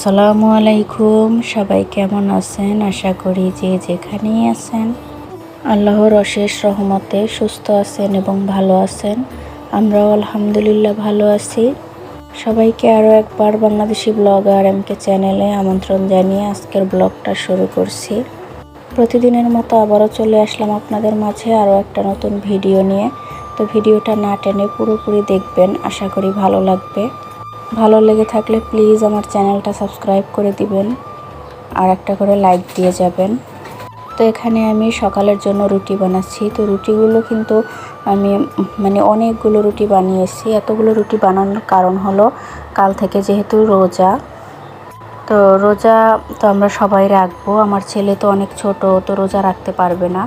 আসসালামু আলাইকুম। সবাই কেমন আছেন? আশা করি যে যেখানেই আছেন, আল্লাহর অশেষ রহমতে সুস্থ আছেন এবং ভালো আছেন। আমরাও আলহামদুলিল্লাহ ভালো আছি। সবাইকে আরও একবার বাংলাদেশি ব্লগার এমকে চ্যানেলে আমন্ত্রণ জানিয়ে আজকের ব্লগটা শুরু করছি। প্রতিদিনের মতো আবারও চলে আসলাম আপনাদের মাঝে আরও একটা নতুন ভিডিও নিয়ে। তো ভিডিওটা না টেনে পুরোপুরি দেখবেন। আশা করি ভালো লাগবে। ভালো লেগে থাকলে প্লিজ আমার চ্যানেলটা সাবস্ক্রাইব করে দিবেন। আর একটা করে লাইক দিয়ে যাবেন। তো এখানে আমি সকালের জন্য রুটি বানাচ্ছি। তো রুটিগুলো কিন্তু আমি মানে অনেকগুলো রুটি বানিয়েছি। এতগুলো রুটি বানানোর কারণ হলো কাল থেকে যেহেতু রোজা। তো রোজা তো আমরা সবাই রাখব। আমার ছেলে তো অনেক ছোট, তো রোজা রাখতে পারবে না।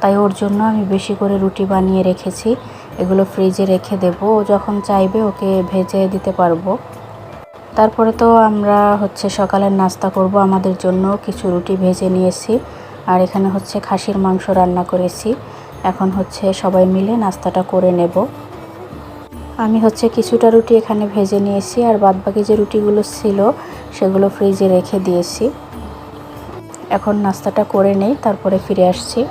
তাই ওর জন্য আমি বেশি করে রুটি বানিয়ে রেখেছি। এগুলো ফ্রিজে রেখে দেব। ও যখন চাইবে, ওকে ভেজে দিতে পারব। তারপরে তো আমরা হচ্ছে সকালের নাস্তা করব। আমাদের জন্য কিছু রুটি ভেজে নিয়েছি। আর এখানে হচ্ছে খাসির মাংস রান্না করেছি। এখন হচ্ছে সবাই মিলে নাস্তাটা করে নেব। আমি হচ্ছে কিছুটা রুটি এখানে ভেজে নিয়েছি। আর বাদবাকি যে রুটিগুলো ছিল, সেগুলো ফ্রিজে রেখে দিয়েছি। এখন নাস্তাটা করে নেই, তারপরে ফিরে আসছি।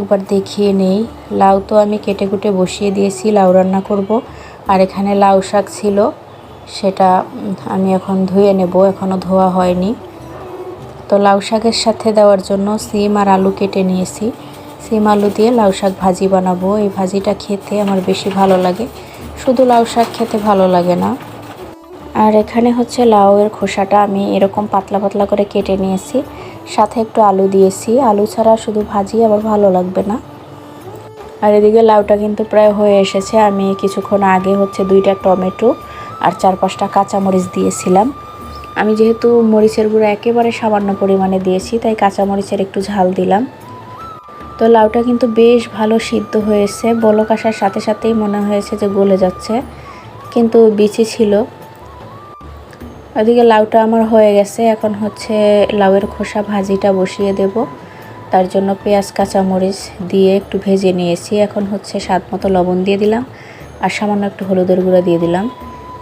একবার দেখিয়ে নেই। লাউ তো আমি কেটে কুটে বসিয়ে দিয়েছি, লাউ রান্না করব। আর এখানে লাউ শাক ছিল, সেটা আমি এখন ধুয়ে নেব এখনও ধোয়া হয়নি। তো লাউ শাকের সাথে দেওয়ার জন্য সিম আর আলু কেটে নিয়েছি। সিম আলু দিয়ে লাউ শাক ভাজি বানাবো। এই ভাজিটা খেতে আমার বেশি ভালো লাগে। শুধু লাউ শাক খেতে ভালো লাগে না। আর এখানে হচ্ছে লাউয়ের খোসাটা আমি এরকম পাতলা পাতলা করে কেটে নিয়েছি। সাথে একটু আলু দিয়েছি। আলু ছাড়া শুধু ভাজি আবার ভালো লাগবে না। আর এদিকে লাউটা কিন্তু প্রায় হয়ে এসেছে। আমি কিছুক্ষণ আগে হচ্ছে দুইটা টমেটো আর চার পাঁচটা কাঁচামরিচ দিয়েছিলাম। আমি যেহেতু মরিচের গুঁড়ো একেবারে সামান্য পরিমাণে দিয়েছি, তাই কাঁচামরিচের একটু ঝাল দিলাম। তো লাউটা কিন্তু বেশ ভালো সিদ্ধ হয়েছে। বলক আসার সাথে সাথেই মনে হয়েছে যে গলে যাচ্ছে। কিন্তু বিচি ছিল। ওদিকে লাউটা আমার হয়ে গেছে। এখন হচ্ছে লাউয়ের খোসা ভাজিটা বসিয়ে দেব। তার জন্য পেঁয়াজ, কাঁচামরিচ দিয়ে একটু ভেজে নিয়েছি। এখন হচ্ছে স্বাদ মতো লবণ দিয়ে দিলাম আর সামান্য একটু হলুদের গুঁড়া দিয়ে দিলাম।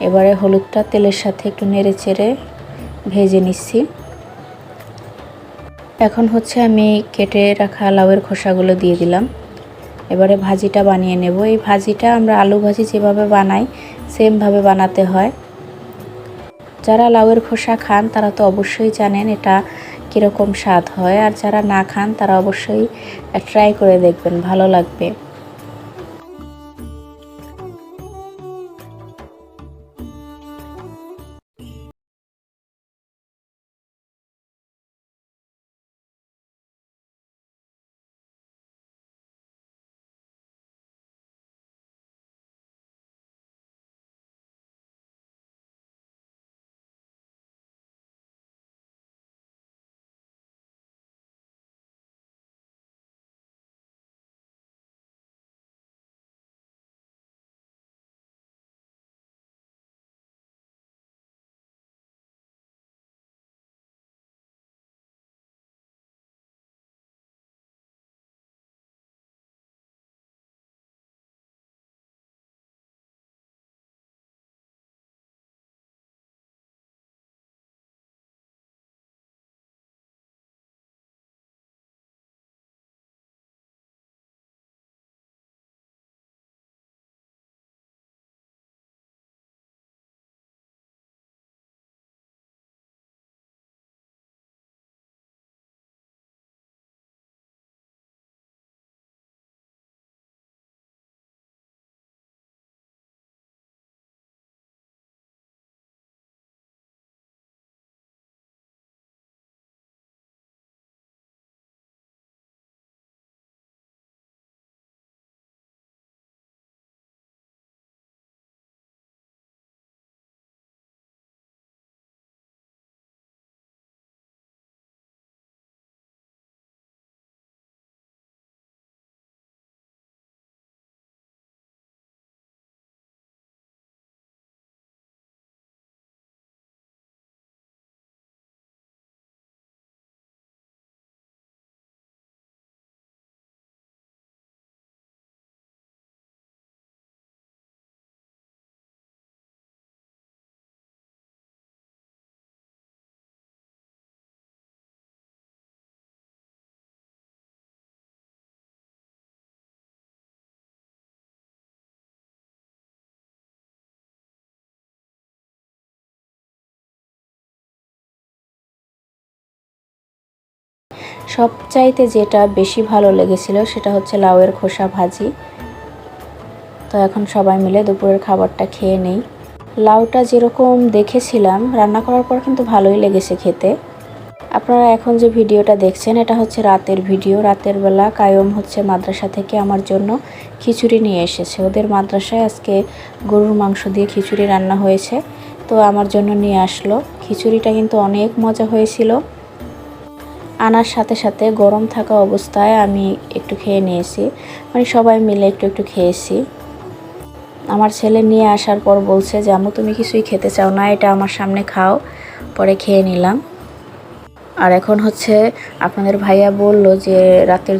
এবারে হলুদটা তেলের সাথে একটু নেড়ে চেড়ে ভেজে নিচ্ছি। এখন হচ্ছে আমি কেটে রাখা লাউয়ের খোসাগুলো দিয়ে দিলাম। এবারে ভাজিটা বানিয়ে নেব। এই ভাজিটা আমরা আলু ভাজি যেভাবে বানাই, সেমভাবে বানাতে হয়। যারা লাউয়ের খোসা খান, তারা তো অবশ্যই জানেন এটা কীরকম স্বাদ হয়, আর যারা না খান, তারা অবশ্যই ট্রাই করে দেখবেন, ভালো লাগবে। সবচাইতে যেটা বেশি ভালো লেগেছিল সেটা হচ্ছে লাউয়ের খোসা ভাজি। তো এখন সবাই মিলে দুপুরের খাবারটা খেয়ে নেই। লাউটা যেরকম দেখেছিলাম, রান্না করার পর কিন্তু ভালোই লেগেছে খেতে। আপনারা এখন যে ভিডিওটা দেখছেন, এটা হচ্ছে রাতের ভিডিও। রাতের বেলা কায়ম হচ্ছে মাদ্রাসা থেকে আমার জন্য খিচুড়ি নিয়ে এসেছে। ওদের মাদ্রাসায় আজকে গরুর মাংস দিয়ে খিচুড়ি রান্না হয়েছে। তো আমার জন্য নিয়ে আসলো। খিচুড়িটা কিন্তু অনেক মজা হয়েছিল। আনার সাথে সাথে গরম থাকা অবস্থায় আমি একটু খেয়ে নিয়েছি। মানে সবাই মিলে একটু একটু খেয়েছি। আমার ছেলে নিয়ে আসার পর বলছে যে আমি তুমি কিছুই খেতে চাও না, এটা আমার সামনে খাও। পরে খেয়ে নিলাম। আর এখন হচ্ছে আপনাদের ভাইয়া বলল যে, রাতের